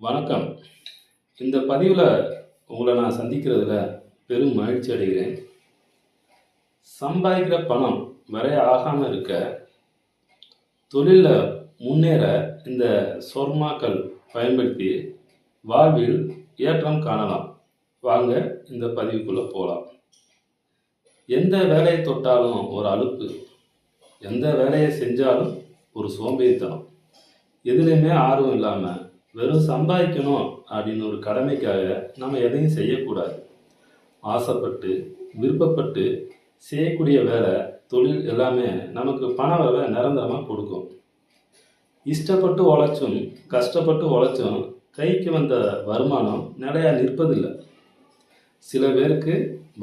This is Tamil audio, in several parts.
வணக்கம். இந்த பதிவில் உங்களை நான் சந்திக்கிறதுல பெரும் மகிழ்ச்சி அடைகிறேன். சம்பாதிக்கிற பணம் வரைய ஆகாமல் இருக்க தொழிலில் முன்னேற இந்த சொர்மாக்கள் பயன்படுத்தி வாழ்வில் ஏற்றம் காணலாம். வாங்க இந்த பதிவுக்குள்ளே போகலாம் எந்த வேலையை தொட்டாலும் ஒரு அலுப்பு. எந்த வேலையை செஞ்சாலும் ஒரு சோம்பேறித்தனம். எதுலேயுமே ஆர்வம் இல்லாமல் வெறும் சம்பாதிக்கணும் அப்படின்னு ஒரு கடமைக்காக நம்ம எதையும் செய்யக்கூடாது. ஆசைப்பட்டு விருப்பப்பட்டு செய்யக்கூடிய வேலை தொழில் எல்லாமே நமக்கு பண வரவை நிரந்தரமாக கொடுக்கும். இஷ்டப்பட்டு உழைச்சும் கஷ்டப்பட்டு உழைச்சும் கைக்கு வந்த வருமானம் நிறையா நிற்பதில்லை. சில பேருக்கு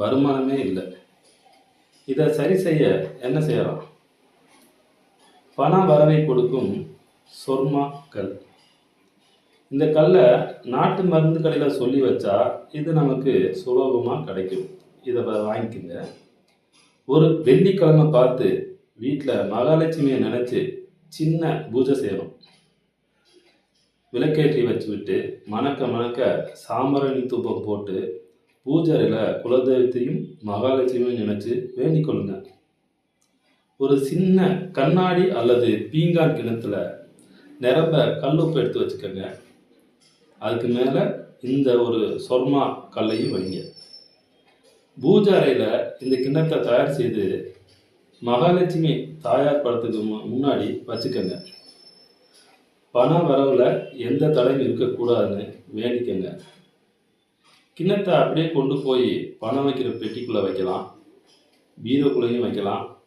வருமானமே இல்லை. இதை சரி செய்ய என்ன செய்யலாம் பண வரவை கொடுக்கும் சொர்மாக்கள். இந்த கல்லை நாட்டு மருந்து கடையில் சொல்லி வச்சா இது நமக்கு சுலபமாக கிடைக்கும். இதை வ- வாங்கிக்கோங்க. ஒரு வெள்ளிக்கிழமை பார்த்து வீட்டில் மகாலட்சுமியை நினச்சி சின்ன பூஜை செய்யணும். விளக்கேற்றி வச்சு விட்டு மணக்க மணக்க சாமரணி தூபம் போட்டு பூஜையில் குலதெய்வத்தையும் மகாலட்சுமியும் நினச்சி வேண்டிக் கொள்ளுங்க. ஒரு சின்ன கண்ணாடி அல்லது பீங்கான் கிணத்துல நிரம்ப கல்லுப்பு எடுத்து வச்சுக்கோங்க. அதுக்கு மேலே இந்த ஒரு சொர்மா கல்லையும் வைங்க. பூஜை அறையில் இந்த கிண்ணத்தை தயார் செய்து மகாலட்சுமி தாயார் படத்துக்கு மு- முன்னாடி வச்சுக்கோங்க. பண வரவில் எந்த தடையும் இருக்கக்கூடாதுன்னு வேண்டிக்கங்க. கிண்ணத்தை அப்படியே கொண்டு போய் பணம் வைக்கிற பெட்டிக்குள்ளே வைக்கலாம். பீரோக்குள்ளேயும் வைக்கலாம்.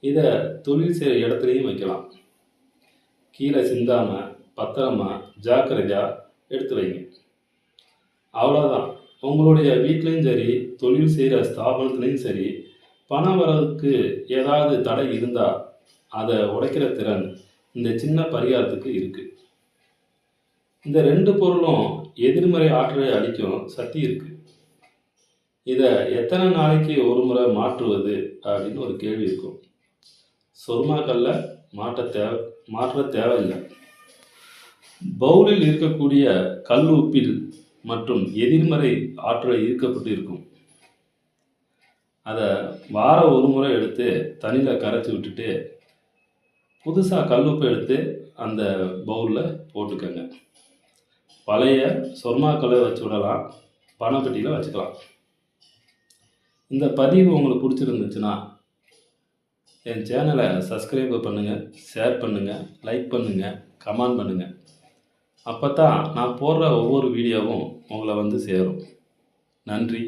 இதை தொழில் செய்கிற இடத்துலையும் வைக்கலாம். கீழே சிந்தாமல் பத்திரமா ஜாக்கிரதையாக எடுத்து வைங்க. அவ்வளோதான் உங்களுடைய வீட்லேயும் சரி தொழில் செய்கிற ஸ்தாபனத்துலேயும் சரி பணம் வரதுக்கு ஏதாவது தடை இருந்தால் அதை உடைக்கிற திறன் இந்த சின்ன பரிகாரத்துக்கு இருக்குது இந்த ரெண்டு பொருளும் எதிர்மறை ஆற்றலை அளிக்கும் சக்தி இருக்குது இதை எத்தனை நாளைக்கு ஒரு முறை மாற்றுவது அப்படின்னு ஒரு கேள்வி இருக்கும். சொர்மாக்கல்ல மாற்ற தேவை மாற்ற தேவையில்லை. பவுலில் இருக்கக்கூடிய கல் உப்பில் மற்றும் எதிர்மறை ஆற்றல் ஈர்க்கப்பட்டு இருக்கும். அதை வாரம் ஒரு முறை எடுத்து தண்ணியில் கரைச்சி விட்டுட்டு புதுசாக கல்லுப்பு எடுத்து அந்த பவுலில் போட்டுக்கோங்க. பழைய சொர்மாக்களை வச்சு விடலாம் பணப்பெட்டியில் வச்சுக்கலாம். இந்த பதிவு உங்களுக்கு பிடிச்சிருந்துச்சுன்னா என் சேனலை சப்ஸ்கிரைப் பண்ணுங்கள் ஷேர் பண்ணுங்கள் லைக் பண்ணுங்கள் கமெண்ட் பண்ணுங்கள் அப்போ தான் நான் போடுற ஒவ்வொரு வீடியோவும் உங்களை வந்து சேரும். நன்றி.